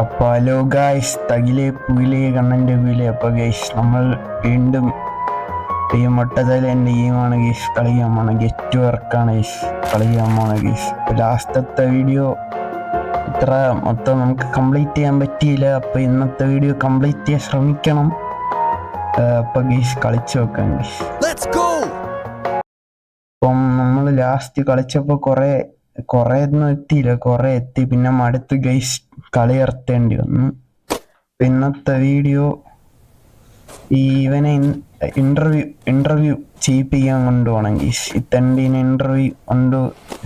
അപ്പോൾ hello guys തകിലെ പുയിലെ കണ്ണന്റെ പുയിലെ അപ്പോൾ ഗൈസ് നമ്മൾ വീണ്ടും ഈ മുട്ടതലേന്റെ ഗെയിമാണ് ഗൈസ് കളിക്കാൻ പോണ. ഗെറ്റ് വർക്കാണ് ഗൈസ് കളിക്കാൻ പോണ ഗൈസ് ലാസ്റ്റത്തെ വീഡിയോ ഇത്ര മൊത്തം നമുക്ക് കംപ്ലീറ്റ് ചെയ്യാൻ പറ്റിയില്ല. അപ്പോൾ ഇന്നത്തെ വീഡിയോ കംപ്ലീറ്റ് ചെയ്യാൻ ശ്രമിക്കണം. അപ്പോൾ ഗൈസ് കളിച്ചു നോക്കാം ഗൈസ് go! അപ്പം നമ്മൾ ലാസ്റ്റ് കളിച്ചപ്പോൾ കുറേ കുറേ ഒന്നും എത്തിയില്ല കൊറേ എത്തി. പിന്നെ മടുത്ത് ഗൈസ് കളി ഇറത്തേണ്ടി വന്നു. പിന്നത്തെ വീഡിയോ ഈവനെ ഇന്റർവ്യൂ ഇന്റർവ്യൂ ചെയ്യിപ്പിക്കാൻ കൊണ്ടുപോകണം ഗൈസ് ഈ തണ്ടീനെ ഇന്റർവ്യൂ കൊണ്ട്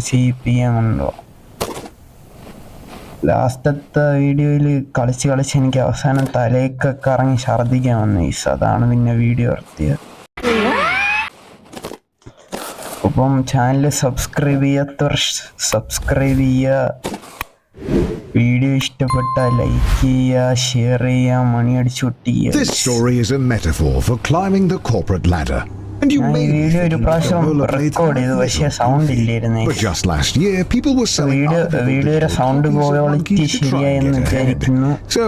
ചെയ്യിപ്പിക്കാൻ കൊണ്ടുപോകണം. ലാസ്റ്റത്തെ വീഡിയോയിൽ കളിച്ച് കളിച്ച് എനിക്ക് അവസാനം തലയൊക്കെ കറങ്ങി ഛർദ്ദിക്കാൻ വന്നു ഗൈസ് അതാണ് പിന്നെ വീഡിയോ നിർത്തിയത്. അപ്പം ചാനൽ സബ്സ്ക്രൈബ് ചെയ്യാത്തവർ സബ്സ്ക്രൈബ് ചെയ്യുക വീഡിയോ ഇഷ്ടപ്പെട്ടാൽ ലൈക്ക് ചെയ്യുക ഷെയർ ചെയ്യുക മണി അടിച്ചു This story is a metaphor for climbing the corporate ladder. And you ഞാൻ ഈ may be വീഡിയോ ഒരു thinking that പ്രാവശ്യം rollerblades റെക്കോർഡ് ചെയ്തു are പക്ഷേ little sound goofy. ഇല്ലായിരുന്നേ But just last year, people were selling video other വീഡിയോയുടെ digital sound copies of quality monkeys to try and ശരിയായെന്ന് get ahead. വിചാരിക്കുന്നു So,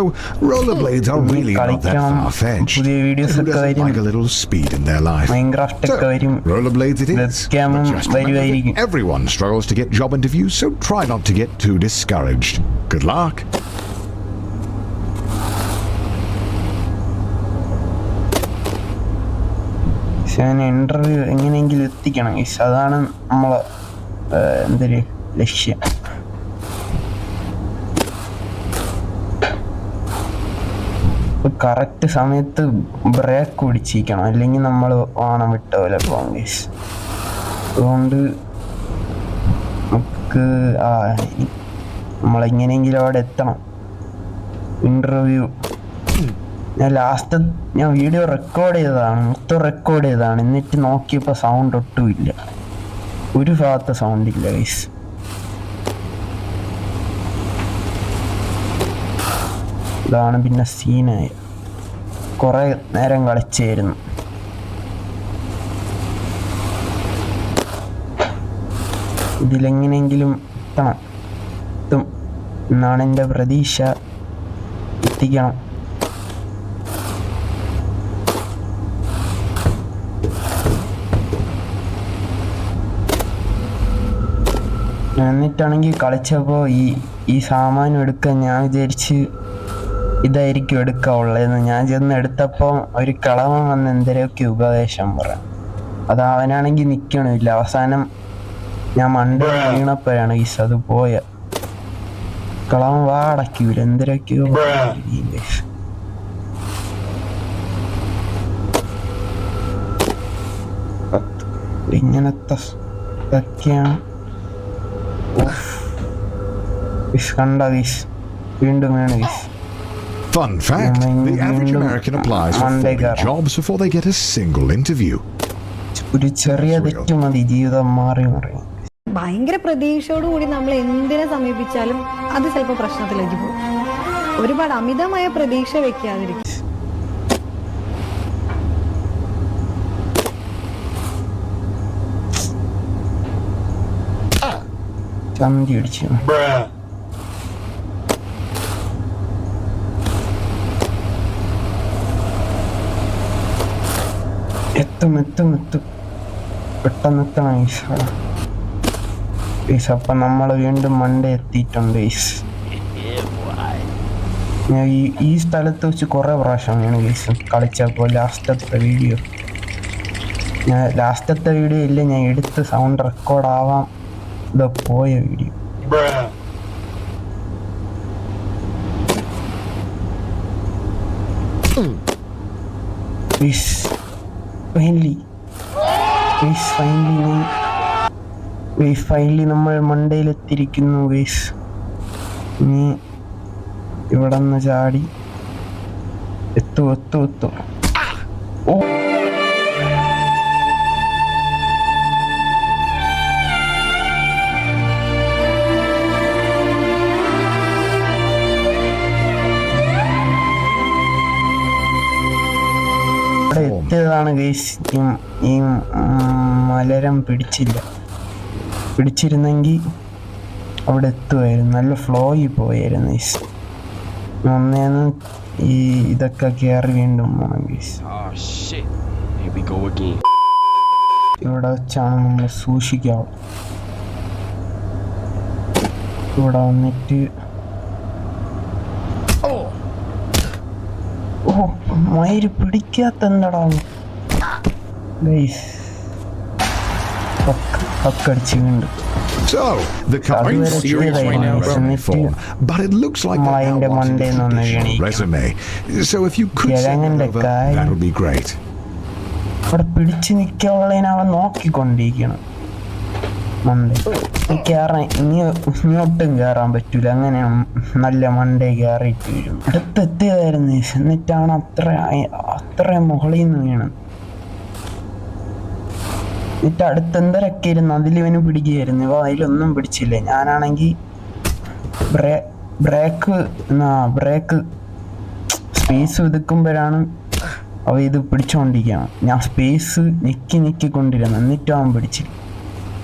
rollerblades are ഇനി really not that കളിക്കണം far-fetched. പുതിയ videos Who ഒക്കെ doesn't വരും like a little speed in their life? Minecraft ഒക്കെ വരും So, rollerblades it is. Webcam But just remember that വരുമായിരിക്കും. everyone struggles to get job interviews, so try not to get too discouraged. Good luck. ഞാൻ interview എങ്ങനെയെങ്കിലും എത്തിക്കണം. Guys അതാണ് നമ്മൾ എന്തൊരു ലക്ഷ്യം. കറക്റ്റ് സമയത്ത് ബ്രേക്ക് പിടിച്ചിരിക്കണം. അല്ലെങ്കിൽ നമ്മൾ ഓണം വിട്ട പോലെ പോകാം ഗൈസ് അതുകൊണ്ട് നമുക്ക് ആ നമ്മളെങ്ങനെയെങ്കിലും അവിടെ എത്തണം. ഇന്റർവ്യൂ ഞാൻ ലാസ്റ്റ് ഞാൻ വീഡിയോ റെക്കോർഡ് ചെയ്തതാണ് മൊത്തം റെക്കോർഡ് ചെയ്തതാണ്. എന്നിട്ട് നോക്കിയപ്പോൾ സൗണ്ട് ഒട്ടുമില്ല ഒരു ഭാഗത്ത് സൗണ്ട് ഇല്ല ഗൈസ് ഇതാണ് പിന്നെ സീനായ കുറേ നേരം കളിച്ചായിരുന്നു. ഇതിലെങ്ങനെയെങ്കിലും എത്തണം. എത്തും. എന്നാണ് എന്റെ പ്രതീക്ഷ. എത്തിക്കണം. എന്നിട്ടാണെങ്കിൽ കളിച്ചപ്പോൾ ഈ ഈ സാമാനം എടുക്കാൻ ഞാൻ വിചാരിച്ച് ഇതായിരിക്കും എടുക്കാവുള്ളതെന്ന് ഞാൻ ചെന്ന് എടുത്തപ്പോൾ ഒരു കളവൻ വന്ന് എന്തെങ്കിലുമൊക്കെ ഉപദേശം പറയാം അത് അവനാണെങ്കിൽ നിൽക്കണമില്ല അവസാനം ഞാൻ മണ്ട വീണപ്പോഴാണ് ഈസ് അത് പോയ. കളവൻ വാടക്കൂല. എന്തിനൊക്കെയോ ഇങ്ങനത്തെ ഇതൊക്കെയാണ് കണ്ട വിഷ് വീണ്ടും വേണം wish Fun fact the average American applies for Monday 40 girl. jobs before they get a single interview. ഒരു ചെറിയ തെറ്റ് മതി ജീവിതം മാറി മറിയും ഭയങ്കര പ്രതീക്ഷയോടുകൂടി നമ്മൾ എന്തിനെ സമീപിച്ചാലും അത് ചിലപ്പോൾ പ്രശ്നത്തിലേക്ക് പോകും ഒരുപാട് അമിതമായ പ്രതീക്ഷ വെക്കാതിരിക്കും ചന്തി അടിച്ചു എത്തും എത്തും എത്തും പെട്ടെന്ന് എത്തണം ഈശ ഈസ് അപ്പം നമ്മൾ വീണ്ടും മണ്ട എത്തിയിട്ടുണ്ട് ഈസ് ഞാൻ ഈ ഈ സ്ഥലത്ത് വെച്ച് കുറേ പ്രാവശ്യം ഞാൻ ഈസ് കളിച്ചപ്പോൾ ലാസ്റ്റത്തെ വീഡിയോ ഞാൻ ലാസ്റ്റത്തെ വീഡിയോ ഇല്ല ഞാൻ എടുത്ത് സൗണ്ട് റെക്കോർഡ് ആവാം. ഇത് പോയ വീഡിയോ. Please, finally, ഞാൻ ഫൈനലി നമ്മൾ മണ്ടയിലെത്തിയിരിക്കുന്നു ഗൈസ് നീ ഇവിടെ നിന്ന് ചാടി. എത്തു എത്തു എത്തു. ഓ. എത്തിയതാണ് ഗൈസ്? ഈ മലരം പിടിച്ചില്ല. പിടിച്ചിരുന്നെങ്കിൽ അവിടെ എത്തുമായിരുന്നു നല്ല ഫ്ലോയിൽ പോയായിരുന്നു ഗൈസ്. ഒന്നേന്ന് ഈ ഇതൊക്കെ കയറി വീണ്ടും പോകണം ഗൈസ്. Oh. ഇവിടെ വെച്ചാണ് നമ്മൾ സൂക്ഷിക്കാവും ഇവിടെ വന്നിട്ട് ഓ മയിര് പിടിക്കാത്ത എന്താടാ ഗൈസ് പക്കടിച്ച് വീണ്ടും So, the kind very of serious right now, resume bro. form, but it looks like they Mind now the wanted a Monday on the traditional unique. resume. So, if you could send കിഴങ്ങന്റെ that over, കായ്. that would be great. ഇവിടെ പിടിച്ച് നിൽക്കാനുള്ളതിനെ അവൻ നോക്കിക്കൊണ്ടിരിക്കണം കയറാൻ ഇനി ഇങ്ങോട്ടും കയറാൻ പറ്റൂല. അങ്ങനെ നല്ല മണ്ടേ കയറിയിട്ട് വരും. അടുത്തെത്തിയതായിരുന്നു. എന്നിട്ടാണ് അത്ര അത്ര മുകളിൽ നിന്ന് വീണത് എന്നിട്ട് അടുത്ത് എന്തരൊക്കെ ഇരുന്ന് അതിലിവന് പിടിക്കുകയായിരുന്നു. ഇവ അതിലൊന്നും പിടിച്ചില്ല. ഞാനാണെങ്കിൽ ബ്രേ ബ്രേക്ക് എന്നാ ബ്രേക്ക് സ്പേസ് ഒതുക്കുമ്പോഴാണ് അവ ഇത് പിടിച്ചുകൊണ്ടിരിക്കുകയാണ് ഞാൻ സ്പേസ് ഞെക്കി ഞെക്കിക്കൊണ്ടിരുന്നു എന്നിട്ടും അവൻ പിടിച്ചില്ല.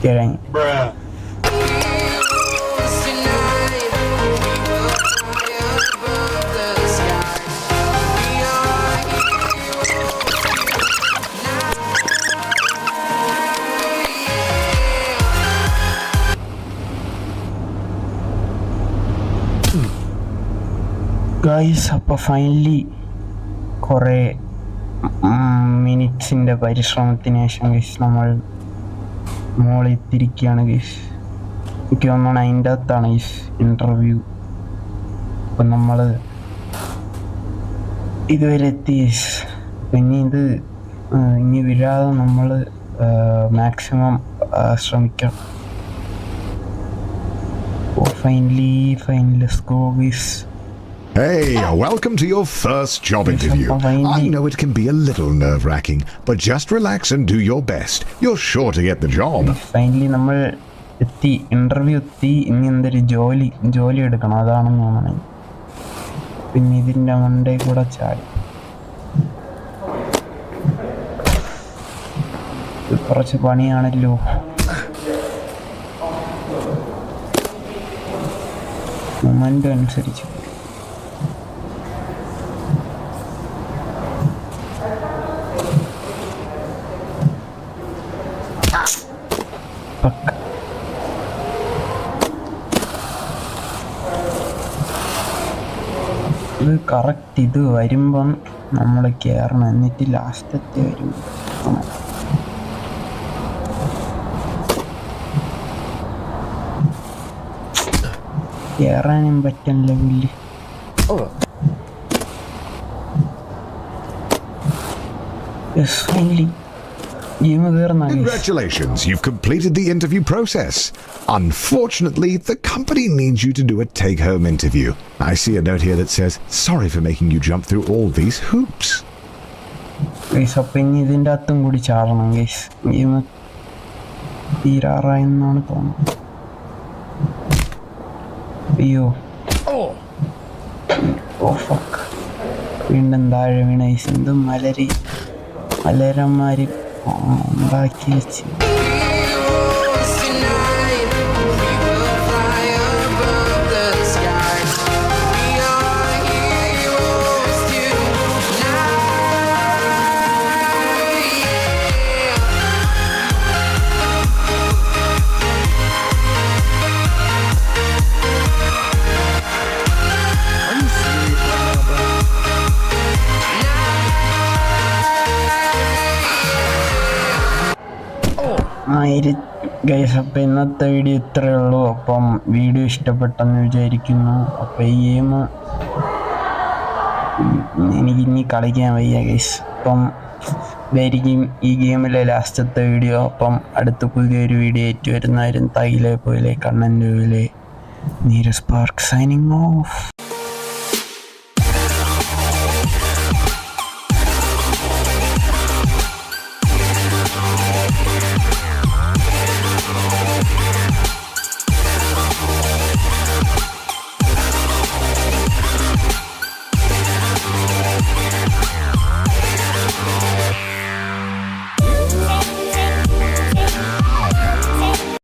കിഴങ്ങി. ഗായ്സ് അപ്പോൾ ഫൈനലി കുറേ മിനിറ്റ്സിന്റെ പരിശ്രമത്തിന് ശേഷം നമ്മൾ മോളിൽ തിരിക്കുകയാണ് ഗൈസ് എനിക്ക് തോന്നുന്നു അതിന്റെ അകത്താണ് ഗൈസ് ഇന്റർവ്യൂ അപ്പം നമ്മൾ ഇതുവരെ എത്തി ഗൈസ് പിന്നെ ഇത് ഇനി വിഴാതെ നമ്മൾ മാക്സിമം ശ്രമിക്കാം finally finally സ്കോ guys Hey, welcome to your first job interview. I know it can be a little nerve wracking, but just relax and do your best. You're sure to get the job. Finally, നമ്മൾ എത്തി interview എത്തി ഇനി എന്തൊരു ജോലി ജോലി എടുക്കണം അതാണ് തോന്നണേ പിന്നെ ഇതിന്റെ മണ്ടേ കൂടെ ചാടി കുറച്ച് പണിയാണല്ലോ മൊമെന്റ് അനുസരിച്ച് ഇത് കറക്റ്റ് ഇത് വരുമ്പം നമ്മൾ കയറണം എന്നിട്ട് ലാസ്റ്റത്തെ വരും കയറാനും പറ്റണില്ല പുല്ല്. Yes ഫൈനലി ഗെയിം കയറുന്ന Congratulations, you've completed the interview process. Unfortunately, the company needs you to do a take home interview. I see a note here that says, Sorry for making you jump through all these hoops. Guys അപ്പം ഇനി ഇതിൻ്റെ അകത്തും കൂടി ചാടണം guys game തീരാറായെന്നാണ് തോന്നുന്നത് അയ്യോ ഓ fuck വീണ്ടും താഴെ വീണ guys എന്തും മലരി മലരന്മാർ Бакетів. ആയിരം ഗൈസ് അപ്പം ഇന്നത്തെ വീഡിയോ ഇത്രയേ ഉള്ളൂ. അപ്പം വീഡിയോ ഇഷ്ടപ്പെട്ടെന്ന് വിചാരിക്കുന്നു. അപ്പം ഈ ഗെയിം എനിക്ക് ഇനി കളിക്കാൻ വയ്യ ഗൈസ് അപ്പം ഇതായിരിക്കും ഈ ഗെയിമിലെ ലാസ്റ്റത്തെ വീഡിയോ അപ്പം അടുത്ത പുതിയൊരു വീഡിയോ ആയിട്ട് വരുന്നവരും തൈലെ പോലെ കണ്ണന്റെ പോയിലെ നീരസ് പാർക്ക് സൈനിങ് ഓഫ്